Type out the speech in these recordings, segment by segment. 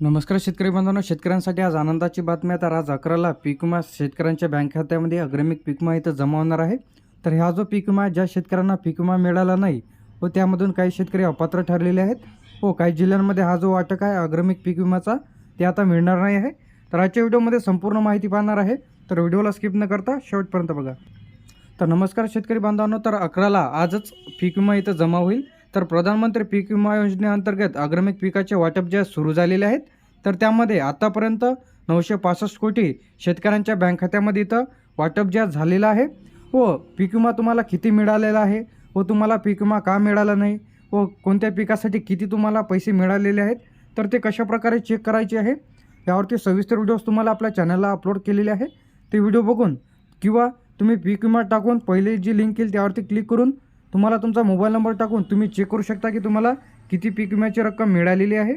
नमस्कार शेतकरी बांधवांनो शेतकऱ्यांसाठी आज आनंदाची बातमी आहे. तर आज अकराला पीक विमा शेतकऱ्यांच्या बँक खात्यामध्ये अग्रमिक पीक विमा इथं जमा होणार आहे. तर हा जो पीक विमा आहे, ज्या शेतकऱ्यांना पीक विमा मिळाला नाही व त्यामधून काही शेतकरी अपात्र ठरलेले आहेत. व काही जिल्ह्यांमध्ये हा जो वाटक आहे अग्रमिक पीक विमाचा ते आता मिळणार नाही आहे. तर आजच्या व्हिडिओमध्ये संपूर्ण माहिती पाहणार आहे. तर व्हिडिओला स्किप न करता शेवटपर्यंत बघा. तर नमस्कार शेतकरी बांधवांनो तर अकराला आजच पीक विमा इथं जमा होईल. तर प्रधानमंत्री पीक विमा योजनेअंतर्गत अग्रमिक पिकाचे वाटप जे सुरू झालेले आहेत तर त्यामध्ये आतापर्यंत नऊशे पासष्ट कोटी शेतकऱ्यांच्या बँक खात्यामध्ये इथं वाटप ज्या झालेलं आहे व पीक विमा तुम्हाला किती मिळालेला आहे व तुम्हाला पीक विमा का मिळाला नाही व कोणत्या पिकासाठी किती तुम्हाला पैसे मिळालेले आहेत तर ते कशाप्रकारे चेक करायचे आहे यावरती सविस्तर व्हिडिओज तुम्हाला आपल्या चॅनलला अपलोड केलेले आहे. ते व्हिडिओ बघून किंवा तुम्ही पीक विमा टाकून पहिले जी लिंक येईल त्यावरती क्लिक करून तुम्हाला तुमचा मोबाईल नंबर टाकून तुम्ही चेक करू शकता की तुम्हाला किती पीक विम्याची रक्कम मिळालेली आहे.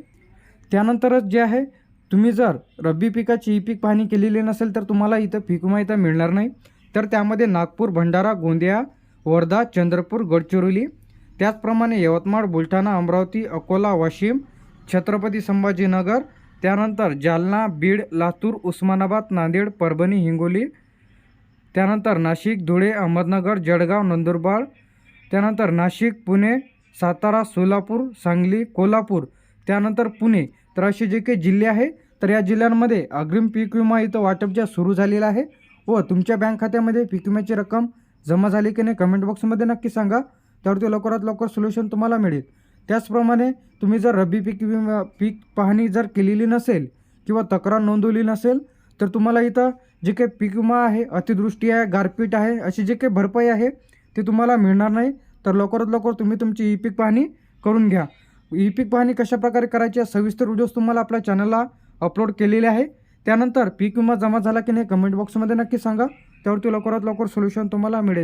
त्यानंतरच जे आहे तुम्ही जर रब्बी पिकाची ई पीक पाहणी केलेली नसेल तर तुम्हाला इथं पीक विमा इथं मिळणार नाही. तर त्यामध्ये नागपूर भंडारा गोंदिया वर्धा चंद्रपूर गडचिरोली त्याचप्रमाणे यवतमाळ बुलढाणा अमरावती अकोला वाशिम छत्रपती संभाजीनगर त्यानंतर जालना बीड लातूर उस्मानाबाद नांदेड परभणी हिंगोली त्यानंतर नाशिक धुळे अहमदनगर जळगाव नंदुरबार त्यानंतर नाशिक पुणे सातारा सोलापूर सांगली कोल्हापूर त्यानंतर पुणे. तर असे जे काही जिल्हे आहे तर या जिल्ह्यांमध्ये अग्रिम पीक विमा इथं वाटप ज्या सुरू झालेला आहे व तुमच्या बँक खात्यामध्ये पीक विम्याची रक्कम जमा झाली की नाही कमेंट बॉक्समध्ये नक्की सांगा. त्यावरती लवकरात लवकर सोल्युशन तुम्हाला मिळेल. त्याचप्रमाणे तुम्ही जर रब्बी पीक विमा पीक पाहणी जर केलेली नसेल किंवा तक्रार नोंदवली नसेल तर तुम्हाला इथं जे काही पीक विमा आहे अतिदृष्टी आहे गारपीट आहे अशी जे काही भरपाई आहे ते तुम्हाला मिळणार नाही तर लवकरात लवकर तुम्ही तुमची ई पीक पाहणी करून घ्या. ई पीक पाहणी कशाप्रकारे करायची आहे सविस्तर व्हिडिओज तुम्हाला आपल्या चॅनलला अपलोड केलेले आहे. त्यानंतर पीक विमा जमा झाला की नाही कमेंट बॉक्समध्ये नक्की सांगा. त्यावरती लवकरात लवकर सोल्युशन तुम्हाला मिळेल.